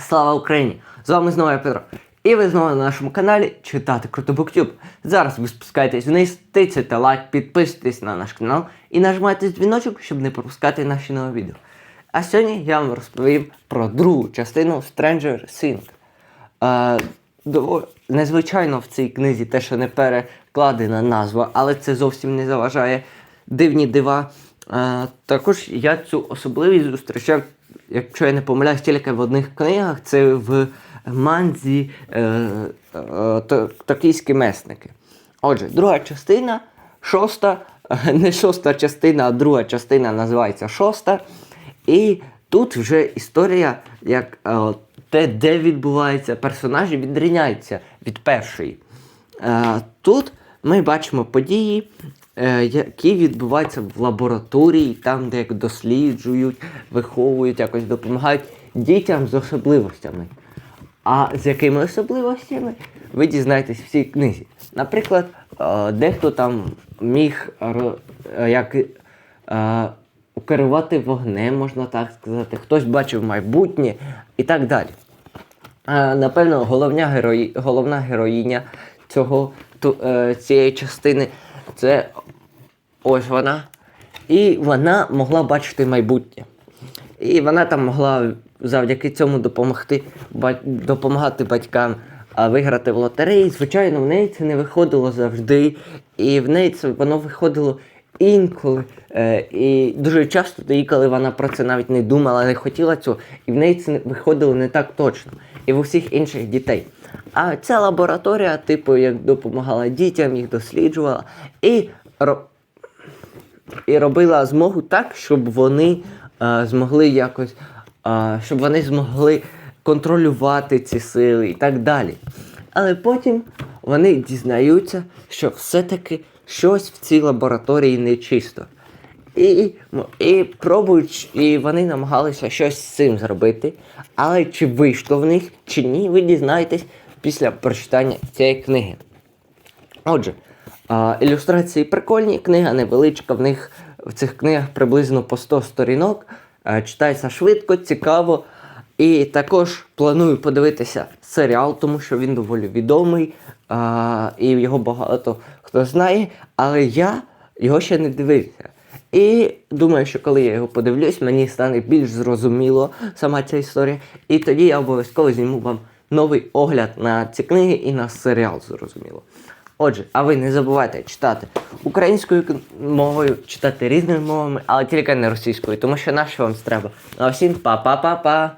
Слава Україні! З вами знову я Петро. І ви знову на нашому каналі Читати Круто Буктюб. Зараз ви спускаєтесь вниз, тицяйте лайк, підписуйтесь на наш канал і нажимайте дзвіночок, щоб не пропускати наші нові відео. А сьогодні я вам розповім про другу частину Stranger Things. Е, незвичайно в цій книзі те, що не перекладена назва, але це зовсім не заважає дивні дива. Також я цю особливість зустрічав, якщо я не помиляюсь, тільки в одних книгах, це в манзі е, е, то- токійські месники. Отже, друга частина, шоста, не шоста частина, а друга частина називається шоста. І тут вже історія, як е, те, де відбуваються персонажі, відрізняється від першої. Тут ми бачимо події, які відбуваються в лабораторії, там, де досліджують, виховують, якось допомагають дітям з особливостями. А з якими особливостями ви дізнаєтесь в цій книзі. Наприклад, е, дехто там міг е, як, е, керувати вогнем, можна так сказати, хтось бачив майбутнє і так далі. Е, Напевно, головня, герої... головна героїня цього, е, цієї частини це ось вона. І вона могла бачити майбутнє. І вона там могла завдяки цьому допомогти, допомагати батькам виграти в лотереї. Звичайно, в неї це не виходило завжди. І в неї це воно виходило інколи. Е, і дуже часто тоді, коли вона про це навіть не думала, не хотіла цього, і в неї це виходило не так точно. І в усіх інших дітей. А ця лабораторія, типу, як допомагала дітям, їх досліджувала. І і робила змогу так, щоб вони е, змогли якось, е, щоб вони змогли контролювати ці сили і так далі. Але потім вони дізнаються, що все-таки щось в цій лабораторії нечисто. І, і пробують, і вони намагалися щось з цим зробити. Але чи вийшло в них, чи ні, ви дізнаєтесь після прочитання цієї книги. Отже, а, ілюстрації прикольні, книга невеличка, в них в цих книгах приблизно по 100 сторінок. Е, Читається швидко, цікаво. І також планую подивитися серіал, тому що він доволі відомий, а, і його багато хто знає, але я його ще не дивився. І думаю, що коли я його подивлюсь, мені стане більш зрозуміло сама ця історія. І тоді я обов'язково зніму вам новий огляд на ці книги і на серіал, зрозуміло. Отже, а ви не забувайте читати українською мовою, читати різними мовами, але тільки не російською, тому що на що вам треба. А всім па-па-па-па!